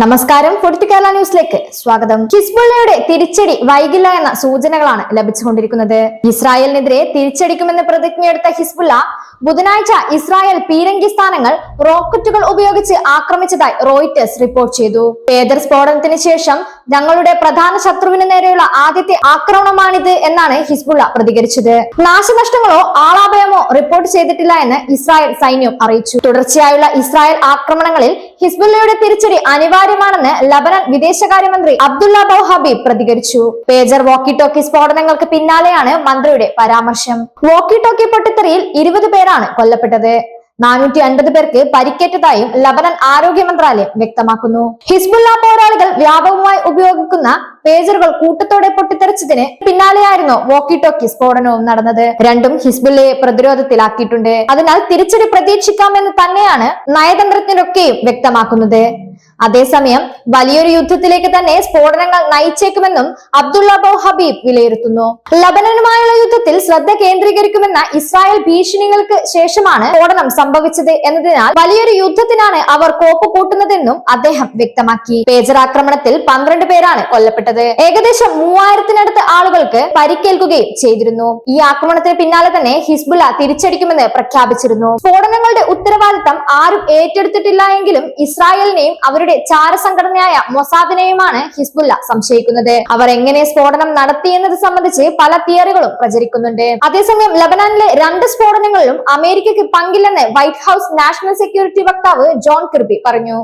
നമസ്കാരം. ഫുഡ് കേരള ന്യൂസിലേക്ക് സ്വാഗതം. ഹിസ്ബുള്ളയുടെ തിരിച്ചടി വൈകില്ല എന്ന സൂചനകളാണ് ലഭിച്ചുകൊണ്ടിരിക്കുന്നത്. ഇസ്രായേലിനെതിരെ തിരിച്ചടിക്കുമെന്ന് പ്രതിജ്ഞയെടുത്ത ഹിസ്ബുള്ള ബുധനാഴ്ച ഇസ്രായേൽ പീരങ്കി സ്ഥാനങ്ങൾ റോക്കറ്റുകൾ ഉപയോഗിച്ച് ആക്രമിച്ചതായി റോയിറ്റേഴ്സ് റിപ്പോർട്ട് ചെയ്തു. പേദർ സ്ഫോടനത്തിന് ശേഷം ഞങ്ങളുടെ പ്രധാന ശത്രുവിന് നേരെയുള്ള ആദ്യത്തെ ആക്രമണമാണിത് എന്നാണ് ഹിസ്ബുള്ള പ്രതികരിച്ചത്. നാശനഷ്ടങ്ങളോ ആളാഭയമോ റിപ്പോർട്ട് ചെയ്തിട്ടില്ല എന്ന് ഇസ്രായേൽ സൈന്യം അറിയിച്ചു. തുടർച്ചയായുള്ള ഇസ്രായേൽ ആക്രമണങ്ങളിൽ ഹിസ്ബുള്ളയുടെ തിരിച്ചടി അനിവാര്യമാണെന്ന് ലബനൻ വിദേശകാര്യമന്ത്രി അബ്ദുള്ള ബൌ ഹബീബ് പ്രതികരിച്ചു. പേജർ വോക്കി ടോക്കി സ്ഫോടനങ്ങൾക്ക് പിന്നാലെയാണ് മന്ത്രിയുടെ പരാമർശം. വോക്കി ടോക്കി പൊട്ടിത്തെറിയിൽ ഇരുപത് പേരാണ് കൊല്ലപ്പെട്ടത്. നാനൂറ്റി അൻപത് പേർക്ക് പരിക്കേറ്റതായും ലബനൻ ആരോഗ്യ മന്ത്രാലയം വ്യക്തമാക്കുന്നു. ഹിസ്ബുല്ല പോരാളികൾ വ്യാപകമായി ഉപയോഗിക്കുന്ന പേജറുകൾ കൂട്ടത്തോടെ പൊട്ടിത്തെറിച്ചതിന് പിന്നാലെയായിരുന്നു വോക്കി ടോക്കി സ്ഫോടനവും നടന്നത്. രണ്ടും ഹിസ്ബുള്ളയെ പ്രതിരോധത്തിലാക്കിയിട്ടുണ്ട്. അതിനാൽ തിരിച്ചടി പ്രതീക്ഷിക്കാമെന്ന് തന്നെയാണ് നയതന്ത്രജ്ഞരൊക്കെയും വ്യക്തമാക്കുന്നത്. അതേസമയം വലിയൊരു യുദ്ധത്തിലേക്ക് തന്നെ സ്ഫോടനങ്ങൾ നയിച്ചേക്കുമെന്നും അബ്ദുള്ള ബോ ഹബീബ് വിലയിരുത്തുന്നു. ലബനനുമായുള്ള യുദ്ധത്തിൽ ശ്രദ്ധ കേന്ദ്രീകരിക്കുമെന്ന ഇസ്രായേൽ ഭീഷണികൾക്ക് ശേഷമാണ് സ്ഫോടനം സംഭവിച്ചത് എന്നതിനാൽ വലിയൊരു യുദ്ധത്തിനാണ് അവർ കോപ്പ് കൂട്ടുന്നതെന്നും അദ്ദേഹം വ്യക്തമാക്കി. പേജർ ആക്രമണത്തിൽ പന്ത്രണ്ട് പേരാണ് കൊല്ലപ്പെട്ടത്. ഏകദേശം മൂവായിരത്തിനടുത്ത് ആളുകൾക്ക് പരിക്കേൽക്കുകയും ചെയ്തിരുന്നു. ഈ ആക്രമണത്തിന് പിന്നാലെ തന്നെ ഹിസ്ബുള്ള തിരിച്ചടിക്കുമെന്ന് പ്രഖ്യാപിച്ചിരുന്നു. സ്ഫോടനങ്ങളുടെ ഉത്തരവാദിത്തം ആരും ഏറ്റെടുത്തിട്ടില്ല എങ്കിലും ഇസ്രായേലിനെയും അവരുടെ ചാരസംഘടനയായ മൊസാദിനെയുമാണ് ഹിസ്ബുല്ല സംശയിക്കുന്നത്. അവർ എങ്ങനെ സ്ഫോടനം നടത്തിയെന്നത് സംബന്ധിച്ച് പല തിയറികളും പ്രചരിക്കുന്നുണ്ട്. അതേസമയം ലബനാനിലെ രണ്ട് സ്ഫോടനങ്ങളിലും അമേരിക്കയ്ക്ക് പങ്കില്ലെന്ന് വൈറ്റ് ഹൌസ് നാഷണൽ സെക്യൂരിറ്റി വക്താവ് ജോൺ കിർബി പറഞ്ഞു.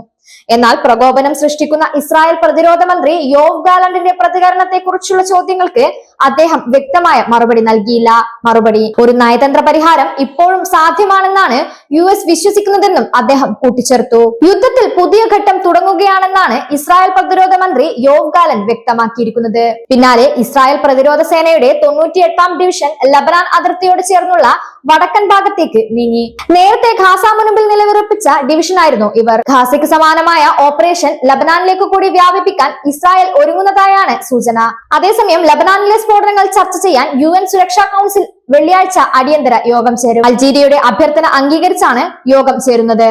എന്നാൽ പ്രകോപനം സൃഷ്ടിക്കുന്ന ഇസ്രായേൽ പ്രതിരോധ മന്ത്രി യോവ് ഗാലണ്ടിന്റെ പ്രതികരണത്തെ കുറിച്ചുള്ള ചോദ്യങ്ങൾക്ക് അദ്ദേഹം വ്യക്തമായ മറുപടി നൽകിയില്ല. മറുപടി ഒരു നയതന്ത്ര പരിഹാരം ഇപ്പോഴും സാധ്യമാണെന്നാണ് യു എസ് വിശ്വസിക്കുന്നതെന്നും അദ്ദേഹം കൂട്ടിച്ചേർത്തു. യുദ്ധത്തിൽ പുതിയ ഘട്ടം തുടങ്ങുകയാണെന്നാണ് ഇസ്രായേൽ പ്രതിരോധ മന്ത്രി യോവ് ഗാലൻ വ്യക്തമാക്കിയിരിക്കുന്നത്. പിന്നാലെ ഇസ്രായേൽ പ്രതിരോധ സേനയുടെ തൊണ്ണൂറ്റിയെട്ടാം ഡിവിഷൻ ലബനാൻ അതിർത്തിയോട് ചേർന്നുള്ള വടക്കൻ ഭാഗത്തേക്ക് നീങ്ങി. നേരത്തെ ഖാസ മുൻപിൽ നിലവിറപ്പിച്ച ഡിവിഷനായിരുന്നു ഇവർ. ഖാസയ്ക്ക് സമാനമായ ഓപ്പറേഷൻ ലബനാനിലേക്ക് കൂടി വ്യാപിപ്പിക്കാൻ ഇസ്രായേൽ ഒരുങ്ങുന്നതായാണ് സൂചന. അതേസമയം ലബനാനിലെ സ്ഫോടനങ്ങൾ ചർച്ച ചെയ്യാൻ യു എൻ സുരക്ഷാ കൗൺസിൽ വെള്ളിയാഴ്ച അടിയന്തര യോഗം ചേരും. അൾജീരിയയുടെ അഭ്യർത്ഥന അംഗീകരിച്ചാണ് യോഗം ചേരുന്നത്.